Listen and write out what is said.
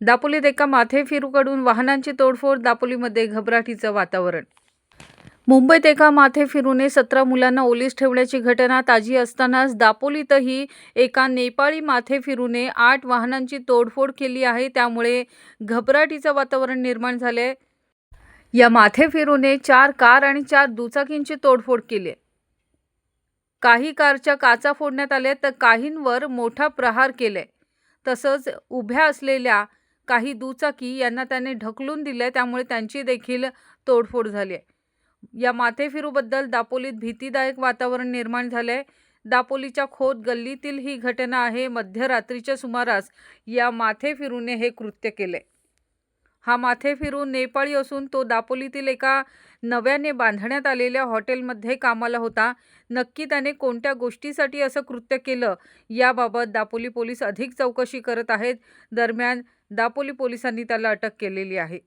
दापोलीत एका माथेफिरूकडून वाहनांची तोडफोड दापोलीमध्ये घबराटीचं वातावरण. मुंबईत एका माथेफिरूने सतरा मुलांना ओलीस ठेवण्याची घटना ताजी असतानाच दापोलीतही एका नेपाळी माथेफिरूने आठ वाहनांची तोडफोड केली आहे. त्यामुळे घबराटीचं वातावरण निर्माण झाले या माथेफिरूने चार कार आणि चार दुचाकींची तोडफोड केली. आहे. काही कारच्या काचा फोडण्यात आल्या तर काहींवर मोठा प्रहार केलाय. तसंच उभ्या असलेल्या काही दुचाकी यांना त्याने ढकलून दिले त्यामुळे त्यांची देखील तोडफोड झाली आहे. या माथेफिरूबद्दल दापोलीत भीतीदायक वातावरण निर्माण झाले आहे दापोलीच्या खोत गल्लीतील ही घटना आहे. मध्यरात्रीच्या सुमारास या माथेफिरूने हे कृत्य केले हा माथेफिरू नेपाळी असून तो दापोलीतील एका नव्याने बांधण्यात आलेल्या हॉटेलमध्ये कामाला होता. नक्की त्याने कोणत्या गोष्टीसाठी असं कृत्य केलं? याबाबत दापोली पोलीस अधिक चौकशी करत आहेत. दरम्यान दापोली पोलिसांनी त्याला अटक केलेली आहे.